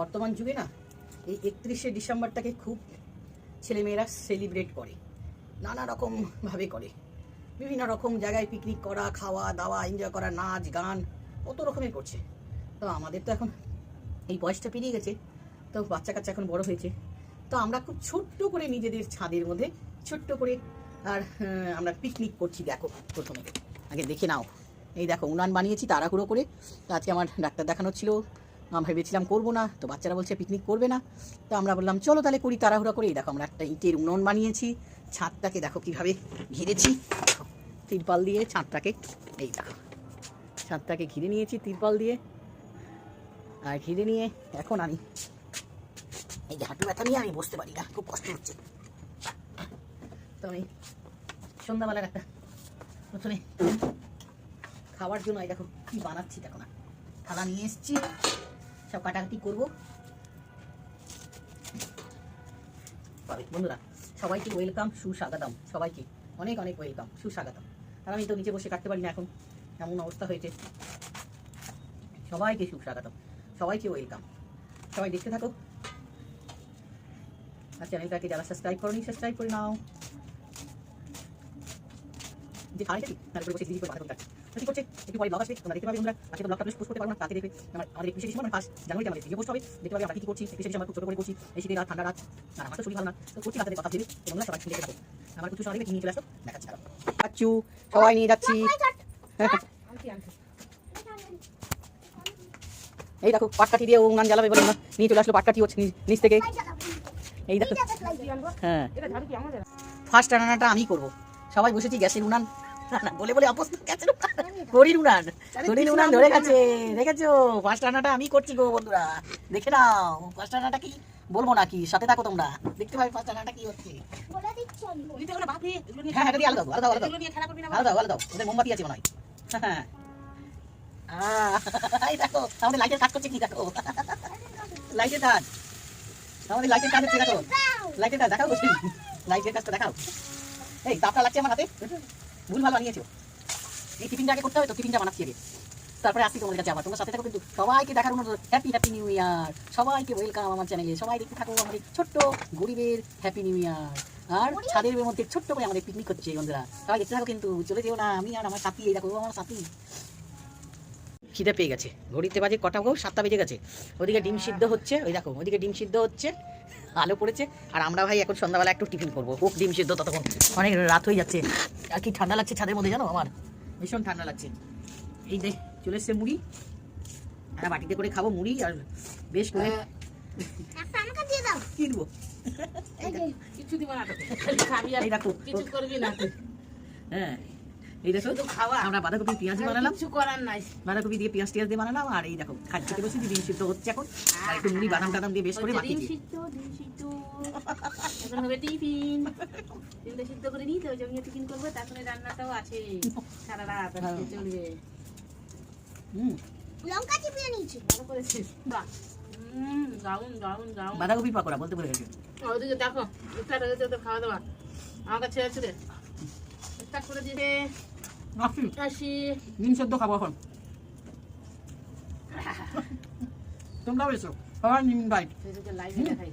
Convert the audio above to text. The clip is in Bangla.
বর্তমান যুগে না, এই একত্রিশে ডিসেম্বরটাকে খুব ছেলেমেয়েরা সেলিব্রেট করে, নানা রকমভাবে করে। বিভিন্ন রকম জায়গায় পিকনিক করা, খাওয়া, দাওয়া এনজয় করা, নাচ, গান, কত রকমের করছে। তো আমাদের তো এখন এই বয়সটা পেরিয়ে গেছে, তো বাচ্চা কাচ্চা এখন বড় হয়েছে। তো আমরা খুব ছোট্ট করে নিজেদের ছাদের মধ্যে ছোট্ট করে আর আমরা পিকনিক করছি, দেখো প্রথমে। আগে দেখে নাও। এই দেখো, উনান বানিয়েছি, তাড়াহুড়ো করে। আজকে আমার ডাক্তার দেখানো ছিল ভেবেছিলাম করব না, তো বাচ্চারা বলছে পিকনিক করবে না। তো আমরা বললাম, চলো তাহলে করি, তাড়াহুড়া করে। এই দেখো, আমরা একটা ইটের উনুন বানিয়েছি, ছাদটাকে দেখো কীভাবে ঘিরেছি। তিরপাল দিয়ে ছাদটাকে, এই দেখো, ছাদটাকে ঘিরে নিয়েছি তিরপাল দিয়ে। আর ঘিরে নিয়ে এখন আমি, এই হাঁটু ব্যথা নিয়ে আমি বসতে পারি না, খুব কষ্ট হচ্ছে। তো আমি সন্ধ্যাবেলার একটা প্রথমে খাওয়ার জন্য, এই দেখো কি বানাচ্ছি, দেখো না। থালা নিয়ে এসেছি। সব কাটাকাটি করব। বন্ধুরা, সবাইকে ওয়েলকাম সুস্বাগতম, সবাইকে। অনেক অনেক ওয়েলকাম সুস্বাগতম। আর আমি তো নিচে বসে কাটতে পারি না এখন এমন অবস্থা হয়েছে? সবাইকে সুস্বাগতম, সবাইকে ওয়েলকাম সবাই দেখতে থাকো। আর চ্যানেলটাকে যারা সাবস্ক্রাইব করনি সাবস্ক্রাইব করে নাও। যে খাইটা কি তারপরে বসে দিদি করে বাধা কি করছে একটু পরে ব্লগ আসবে তোমরা দেখতে পাবে তোমরা আজকে তো ব্লগটা পোস্ট করতে পারব না তাতে দেখবে। আমার আমাদের একুশে ডিসেম্বর ফার্স্ট জানুয়ারিতে আমাদের ভিডিও পোস্ট হবে। দেখতে পাবে আমরা কি কি করছি একুশে ডিসেম্বর খুব ছোট করে করছি। এই শীতের রাত ঠান্ডা রাত আর আমার তো শরীর ভালো না। তো করছি রাতে কথা ভেবে। তোমরা সবাই দেখে থাকো। আমার কিছু সবাই নিয়ে চলে আসো দেখাচ্ছি আচ্ছু সবাই নিয়ে যাচ্ছি। এই দেখো পাটকাঠি দিয়ে উনান জ্বালাবে বলে নিয়ে চলে আসলো পাটকাঠি হচ্ছে নিচ- থেকে। এই দেখো। হ্যাঁ। ফার্স্ট রান্নাটা আমি করব। সবাই বসেছি গ্যাসের উনান। বলে বলে গ্যাসের উনান করির উনান করির উনান ধরে গেছে দেখেছ ফার্স্ট রান্নাটা আমি করছি গো বন্ধুরা দেখে নাও ফার্স্ট রান্নাটা কি বলব নাকি? সাথে থাকো তোমরা দেখতে পাবে ফার্স্ট রান্নাটা কি হচ্ছে। হ্যাঁ হ্যাঁ এটা দিয়ে আলাদা আলাদা আলাদা আলাদা আলাদা ওদের মোমবাতি আছে মনে হয়। হ্যাঁ আহ, দেখো আমাদের লাইটের কাজ করছে কি দেখো? লাইটের কাজ। আমাদের লাইটের কাজ হচ্ছে দেখো। লাইটের কাজ। দেখাও লাইটের কাজটা দেখাও। এই তাপটা লাগছে আমার হাতে। ভুল ভালো বানিয়েছো এই টিফিনটা আগে করতে হবে তো টিফিনটা বানাচ্ছি আগে। তারপরে আসছি তোমাদের কাছে আবার। তোমরা সাথে থাকো কিন্তু সবাইকে দেখার অনুরোধ হ্যাপি হ্যাপি নিউ ইয়ার সবাইকে ওয়েলকাম আমার চ্যানেলে সবাই দেখতে থাকো আমাদের ছোট্ট গরিবের হ্যাপি নিউ ইয়ার আর ছাদের মধ্যে ছোট্ট করে আমাদের পিকনিক হচ্ছে বন্ধুরা। সবাই দেখতে থাকো কিন্তু চলে যেও না। আমি আর আমার সাথী এই দেখো আমার সাথী। খিদে পেয়ে গেছে। ঘড়িতে বাজে কটা গো? সাতটা বেজে গেছে। ওদিকে ডিম সিদ্ধ হচ্ছে ওই দেখো ওদিকে ডিম সিদ্ধ হচ্ছে আলো পড়েছে আর আমরা ভাই এখন সন্ধ্যাবেলা একটু টিফিন করব। হোক ডিম সিদ্ধ ততক্ষণ। অনেক রাত হয়ে যাচ্ছে। আর কি ঠান্ডা লাগছে ছাদের মধ্যে জানো আমার? ভীষণ ঠান্ডা লাগছে। এই দেখ চলে এসছে মুড়ি। আর বাটিতে করে খাব মুড়ি আর বেশ করে একটা দাও। কি দেবো কিছু দিব না খাবি আর কিছু করবি না। হ্যাঁ এই দেখো শুধু খাওয়া। আমরা বাঁধাকপি পেঁয়াজি বানালাম। কিছু করার নাই। বাঁধাকপি দিয়ে পেঁয়াজ টিয়াজ দিয়ে বানালাম আর এই দেখো খেতে ডিম সিদ্ধ হচ্ছে এখন। আর একটু মুড়ি বাদাম টাদাম দিয়ে বেশ করে ডিম সিদ্ধ ডিম সিদ্ধ। এখন হবে টিফিন। ডিমটা সিদ্ধ করে নিই তো জমিয়ে টিফিন করব। তারপরে রান্নাটাও আছে। সারা রাত চলবে। হুম। লঙ্কা চিপিয়ে নিয়েছি। ভালো করেছিস। বাহ। বাঁধাকপি পাকোড়া বলতে বলে গেছে। ওদিকে দেখো হয়ে খাওয়া দাওয়া। আমার কাছে আছে রে। করে দিয়েছে। আসি আসি। ডিম সেদ্ধ খাব এখন। তোমরাও এসো সবাই নিম বাইট লাইভে দেখাই